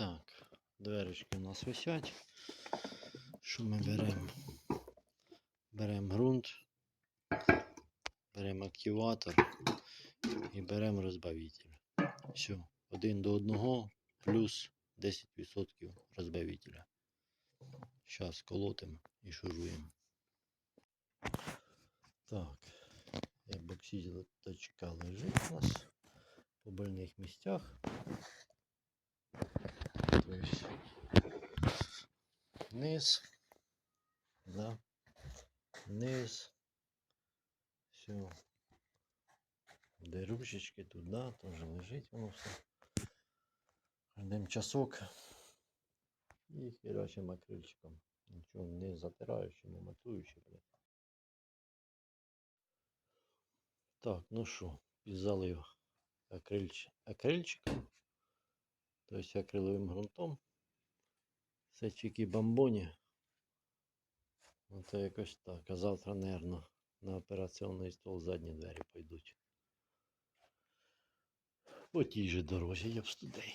Так, дверочки у нас висять. Що ми беремо? Беремо ґрунт, беремо активатор і беремо розбавитель. Все, один до одного плюс 10% розбавителя. Зараз колотимо і шуруємо. Так, боксіточка лежить у нас по больних місцях. Тобто низ, да, низ, все. Де ручечки туди, теж лежить воно все. Ждем часок і херачим акрильчиком. Нічого не затираючи, не матуючи, блядь. Так, ну що, підзалив акрильч... акрильчиком, тобто акриловим ґрунтом. Це чики бамбоні. Ну то якось так. А завтра, наверно, на операційний стол задні двері пойдуть. По тій же дорозі я в студей.